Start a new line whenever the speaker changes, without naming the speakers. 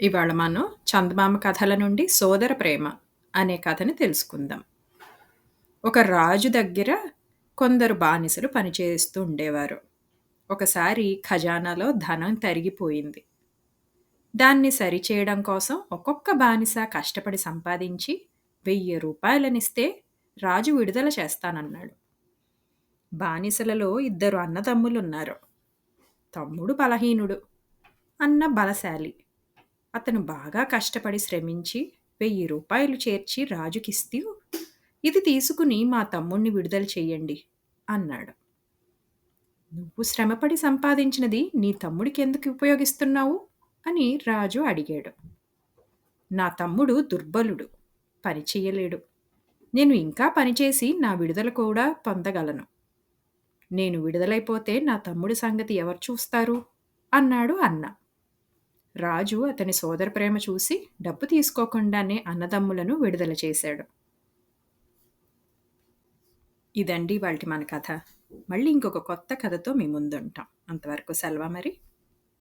ఇవాళ మనం చందమామ కథల నుండి సోదర ప్రేమ అనే కథని తెలుసుకుందాం. ఒక రాజు దగ్గర కొందరు బానిసలు పనిచేస్తూ ఉండేవారు. ఒకసారి ఖజానాలో ధనం తరిగిపోయింది. దాన్ని సరిచేయడం కోసం ఒక్కొక్క బానిస కష్టపడి సంపాదించి వెయ్యి రూపాయలనిస్తే రాజు విడుదల చేస్తానన్నాడు. బానిసలలో ఇద్దరు అన్నదమ్ములున్నారు. తమ్ముడు బలహీనుడు అన్న బలశాలి. అతను బాగా కష్టపడి శ్రమించి వెయ్యి రూపాయలు చేర్చి రాజుకిస్తూ ఇది తీసుకుని మా తమ్ముణ్ణి విడుదల చెయ్యండి అన్నాడు. నువ్వు శ్రమపడి సంపాదించినది నీ తమ్ముడికి ఎందుకు ఉపయోగిస్తున్నావు? అని రాజు అడిగాడు. నా తమ్ముడు దుర్బలుడు పని చెయ్యలేడు నేను ఇంకా పనిచేసి నా విడుదల కూడా పొందగలను. నేను విడుదలైపోతే నా తమ్ముడి సంగతి ఎవరు చూస్తారు? అన్నాడు అన్న. రాజు అతని సోదర ప్రేమ చూసి డబ్బు తీసుకోకుండానే అన్నదమ్ములను విడుదల చేశాడు. ఇదండి వాళ్ళకి మన కథ. మళ్ళీ ఇంకొక కొత్త కథతో మీ ముందుంటాం. అంతవరకు సెలవా మరి.